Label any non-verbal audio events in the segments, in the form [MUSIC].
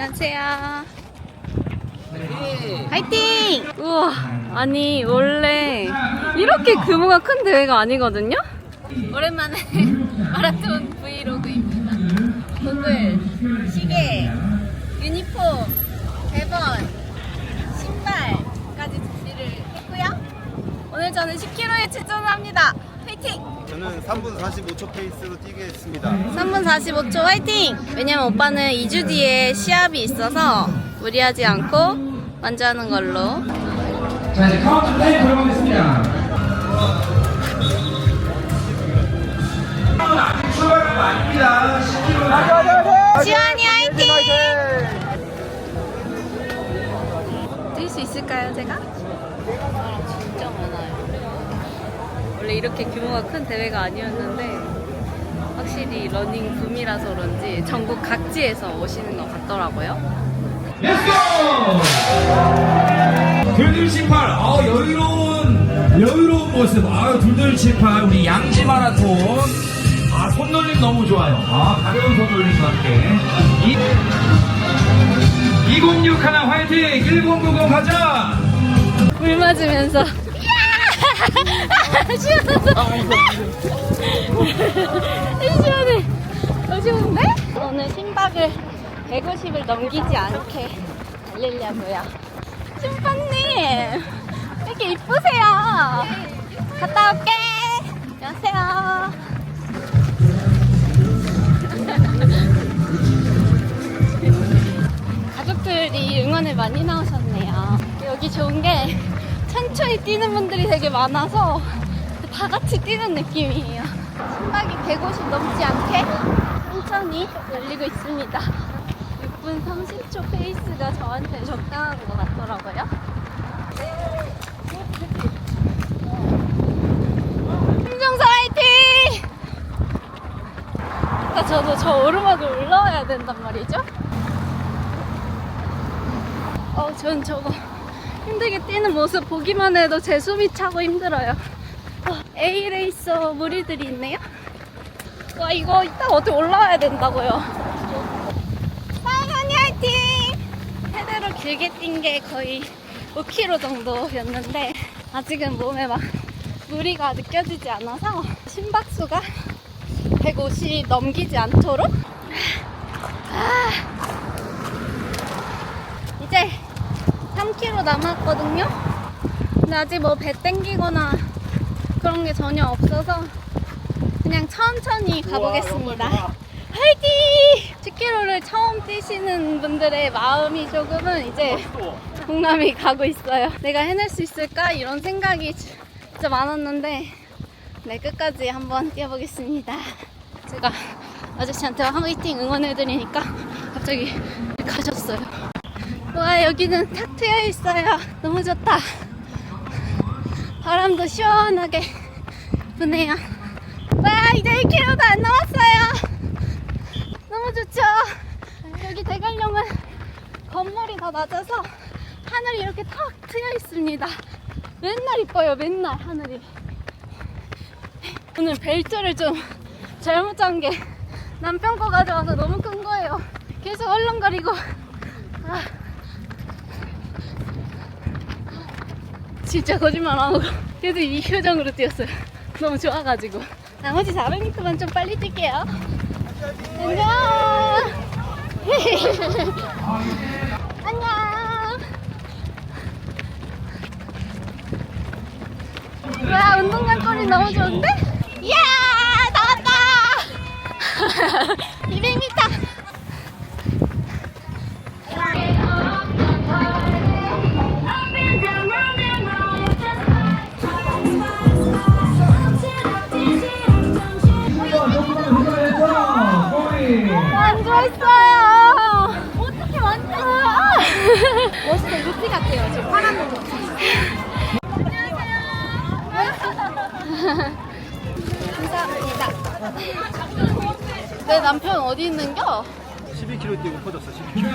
안녕하세요. 화이팅! 우와, 아니, 원래 이렇게 규모가 큰 대회가 아니거든요? 오랜만에 [LAUGHS] 마라톤 브이로그입니다. 고글, 시계, 유니폼, 대본, 신발까지 준비를 했고요. 오늘 저는 10km에 출전합니다. 화이팅! 저는 3분 45초 페이스로 뛰겠습니다. 3분 45초 화이팅! 왜냐면 오빠는 2주 뒤에 시합이 있어서 무리하지 않고 먼저 하는 걸로. 자 이제 카운트 타임 들어가겠습니다. 아직 출발한 거 아닙니다. 10km 지환이 화이팅! 뛸 수 있을까요, 제가? 사람 진짜 많아요. 원래 이렇게 규모가 큰 대회가 아니었는데 확실히 러닝 붐이라서 그런지 전국 각지에서 오시는 것 같더라고요. 렛츠고! 둘둘78 아 여유로운 여유로운 모습. 아 둘둘78 우리 양지 마라톤. 아 손놀림 너무 좋아요. 아 가벼운 손놀림과 함께. 이, 206 하나 화이팅! 1090 가자! 물 맞으면서 [LAUGHS] 시원하다 시원해 어지운데? 오늘 심박을 150을 넘기지 않게 달리려고요. 심판님 왜 이렇게 이쁘세요. 갔다 올게. 안녕하세요. 가족들이 응원을 많이 나오셨네요. 여기 좋은 게 천천히 뛰는 분들이 되게 많아서 다 같이 뛰는 느낌이에요. 심박이 150 넘지 않게 천천히 달리고 있습니다. 6분 30초 페이스가 저한테 적당한 것 같더라고요. 김정사 화이팅! 아까 저도 저 오르막을 올라와야 된단 말이죠. 어, 전 저거 힘들게 뛰는 모습 보기만 해도 제 숨이 차고 힘들어요. 어, A레이서 무리들이 있네요. 와, 이거 이따 어떻게 올라와야 된다고요. 사연이 화이팅! 최대로 길게 뛴 게 거의 5km 정도였는데, 아직은 몸에 막 무리가 느껴지지 않아서 심박수가 150 넘기지 않도록 아, 이제 3km 남았거든요. 근데 아직 뭐 배 땡기거나 그런 게 전혀 없어서 그냥 천천히 가보겠습니다. [LAUGHS] 화이팅! 10km를 처음 뛰시는 분들의 마음이 조금은 이제 공감이 가고 있어요. 내가 해낼 수 있을까? 이런 생각이 진짜 많았는데 네, 끝까지 한번 뛰어보겠습니다. 제가 아저씨한테 화이팅 응원해드리니까 갑자기 가셨어요. 와 여기는 탁 트여 있어요. 너무 좋다. 바람도 시원하게 부네요. 와 이제 1km도 안 남았어요. 너무 좋죠. 여기 대관령은 건물이 더 낮아서 하늘이 이렇게 탁 트여 있습니다. 맨날 이뻐요. 맨날 하늘이. 오늘 벨트를 좀 잘못 잔 게 남편 거 가져와서 너무 큰 거예요. 계속 얼렁거리고. 아. 진짜 거짓말 안 하고 계속 이 표정으로 뛰었어요. 너무 좋아가지고. 나머지 400m만 좀 빨리 뛸게요. 안녕. 안녕. 와 운동장 거리 너무 좋은데? 이야 나왔다. [LAUGHS] 200m. 멋있어 루티 같아요. 지금 파란 거. 안녕하세요. 감사합니다. 내 남편 어디 있는겨? 12km 뛰고 퍼졌어. 12km.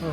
그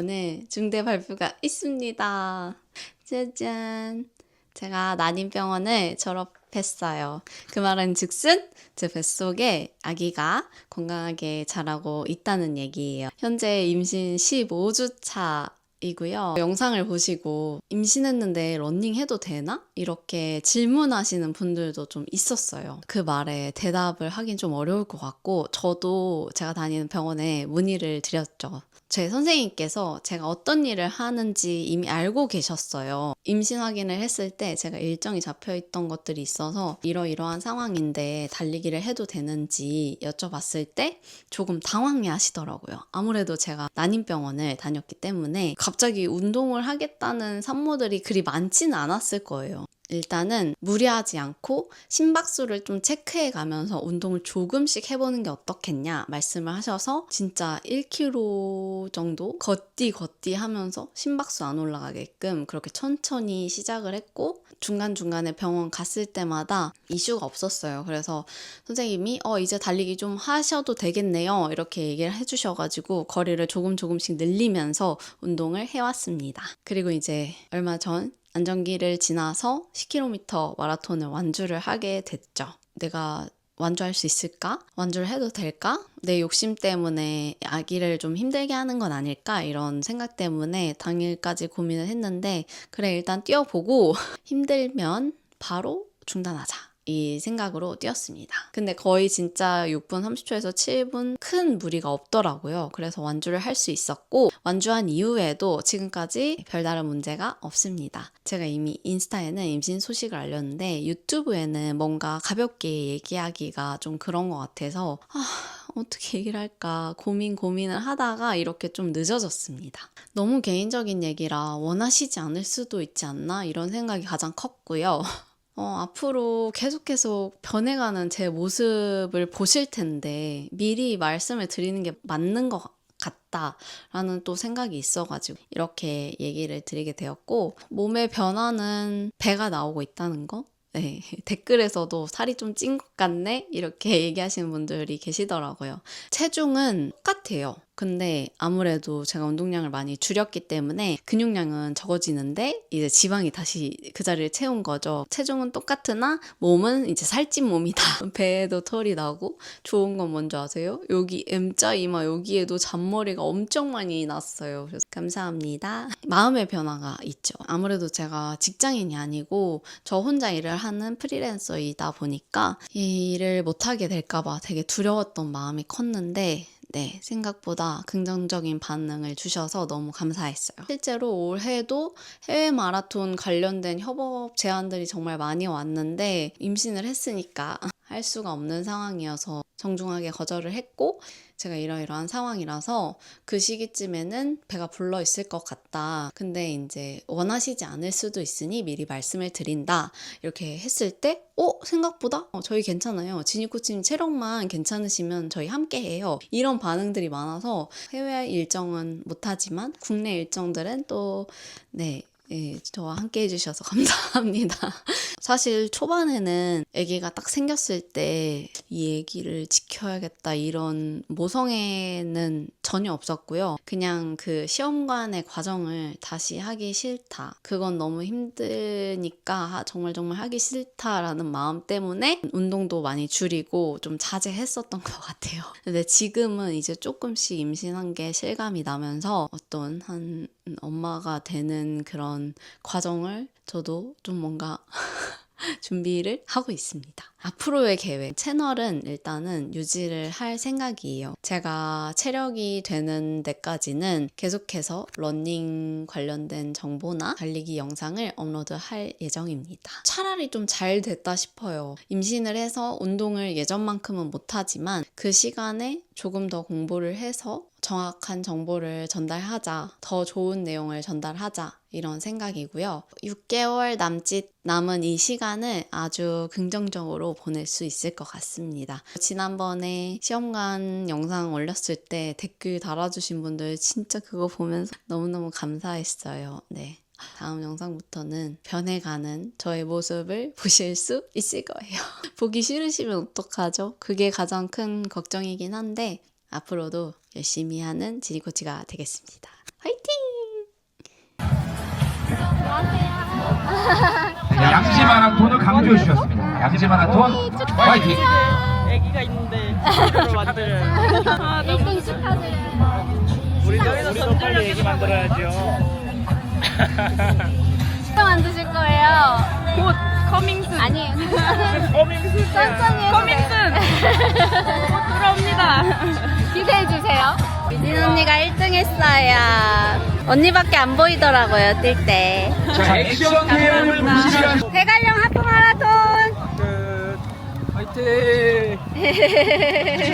치. 오늘 중대 발표가 있습니다. 짜잔. 제가 난임병원을 졸업했어요. 그 말은 즉슨 제 뱃속에 아기가 건강하게 자라고 있다는 얘기예요. 현재 임신 15주 차 이고요. 영상을 보시고 임신했는데 러닝 해도 되나? 이렇게 질문하시는 분들도 좀 있었어요. 그 말에 대답을 하긴 좀 어려울 것 같고 저도 제가 다니는 병원에 문의를 드렸죠. 제 선생님께서 제가 어떤 일을 하는지 이미 알고 계셨어요. 임신 확인을 했을 때 제가 일정이 잡혀 있던 것들이 있어서 이러이러한 상황인데 달리기를 해도 되는지 여쭤봤을 때 조금 당황해 하시더라고요. 아무래도 제가 난임병원을 다녔기 때문에 갑자기 운동을 하겠다는 산모들이 그리 많지는 않았을 거예요. 일단은 무리하지 않고 심박수를 좀 체크해 가면서 운동을 조금씩 해보는 게 어떻겠냐 말씀을 하셔서 진짜 1km 정도 걷디 걷디 하면서 심박수 안 올라가게끔 그렇게 천천히 시작을 했고 중간중간에 병원 갔을 때마다 이슈가 없었어요. 그래서 선생님이 어 이제 달리기 좀 하셔도 되겠네요. 이렇게 얘기를 해주셔가지고 거리를 조금 조금씩 늘리면서 운동을 해왔습니다. 그리고 이제 얼마 전 안정기를 지나서 10km 마라톤을 완주를 하게 됐죠. 내가 완주할 수 있을까? 완주를 해도 될까? 내 욕심 때문에 아기를 좀 힘들게 하는 건 아닐까? 이런 생각 때문에 당일까지 고민을 했는데, 그래, 일단 뛰어보고 [LAUGHS] 힘들면 바로 중단하자. 이 생각으로 뛰었습니다. 근데 거의 진짜 6분 30초에서 7분 큰 무리가 없더라고요. 그래서 완주를 할 수 있었고, 완주한 이후에도 지금까지 별다른 문제가 없습니다. 제가 이미 인스타에는 임신 소식을 알렸는데, 유튜브에는 뭔가 가볍게 얘기하기가 좀 그런 것 같아서, 아, 어떻게 얘기를 할까 고민 고민을 하다가 이렇게 좀 늦어졌습니다. 너무 개인적인 얘기라 원하시지 않을 수도 있지 않나 이런 생각이 가장 컸고요. [LAUGHS] 어, 앞으로 계속 계속 변해가는 제 모습을 보실 텐데 미리 말씀을 드리는 게 맞는 것 같다라는 또 생각이 있어가지고 이렇게 얘기를 드리게 되었고 몸의 변화는 배가 나오고 있다는 거 네, [LAUGHS] 댓글에서도 살이 좀 찐 것 같네? 이렇게 [LAUGHS] 얘기하시는 분들이 계시더라고요. 체중은 똑같아요. 근데 아무래도 제가 운동량을 많이 줄였기 때문에 근육량은 적어지는데 이제 지방이 다시 그 자리를 채운 거죠. 체중은 똑같으나 몸은 이제 살찐 몸이다. [LAUGHS] 배에도 털이 나고 좋은 건 뭔지 아세요? 여기 M자 이마 여기에도 잔머리가 엄청 많이 났어요. 그래서 감사합니다. 마음의 변화가 있죠. 아무래도 제가 직장인이 아니고 저 혼자 일을 하는 프리랜서이다 보니까 이 일을 못하게 될까봐 되게 두려웠던 마음이 컸는데 네, 생각보다 긍정적인 반응을 주셔서 너무 감사했어요. 실제로 올해도 해외 마라톤 관련된 협업 제안들이 정말 많이 왔는데 임신을 했으니까 할 수가 없는 상황이어서 정중하게 거절을 했고 제가 이러이러한 상황이라서 그 시기쯤에는 배가 불러 있을 것 같다. 근데 이제 원하시지 않을 수도 있으니 미리 말씀을 드린다. 이렇게 했을 때, 어? 생각보다 어, 저희 괜찮아요. 지니코치님 체력만 괜찮으시면 저희 함께 해요. 이런 반응들이 많아서 해외 일정은 못하지만 국내 일정들은 또, 네, 예, 저와 함께 해주셔서 [LAUGHS] 감사합니다. 사실 초반에는 아기가 딱 생겼을 때 이 아기를 지켜야겠다 이런 모성애는 전혀 없었고요. 그냥 그 시험관의 과정을 다시 하기 싫다. 그건 너무 힘드니까 정말 정말 하기 싫다라는 마음 때문에 운동도 많이 줄이고 좀 자제했었던 [LAUGHS] 것 같아요. 근데 지금은 이제 조금씩 임신한 게 실감이 나면서 어떤 한 엄마가 되는 그런 과정을 저도 좀 뭔가 [LAUGHS] [LAUGHS] 준비를 하고 있습니다. 앞으로의 계획, 채널은 일단은 유지를 할 생각이에요. 제가 체력이 되는 데까지는 계속해서 러닝 관련된 정보나 달리기 영상을 업로드 할 예정입니다. 차라리 좀 잘 됐다 싶어요. 임신을 해서 운동을 예전만큼은 못하지만 그 시간에 조금 더 공부를 해서 정확한 정보를 전달하자, 더 좋은 내용을 전달하자, 이런 생각이고요. 6개월 남짓 남은 이 시간을 아주 긍정적으로 보낼 수 있을 것 같습니다. 지난번에 시험관 영상 올렸을 때 댓글 달아주신 분들 진짜 그거 보면서 너무너무 감사했어요. 네. 다음 영상부터는 변해가는 저의 모습을 보실 수 있을 거예요. [LAUGHS] 보기 싫으시면 어떡하죠? 그게 가장 큰 걱정이긴 한데 앞으로도 열심히 하는 지니 코치가 되겠습니다. 화이팅! [LAUGHS] 양지 마라톤을 강조해 주셨습니다. 양지 마라톤 파이팅! 애기가 있는데 만들어요. [LAUGHS] 아, 너무 1등 축하드려요. 우리도 빨리 애기 만들어야죠. [LAUGHS] 또 만드실 거예요? 곧 커밍순. 아니에요. 커밍순. 해도 커밍순. 곧 돌아옵니다. 기대해 주세요. 미진 언니가 1등 했어요. 언니밖에 안 보이더라고요, 뛸 때. 자, 액션 게임을 무시한 [LAUGHS] 대관령 하프 마라톤! 화이팅. [LAUGHS]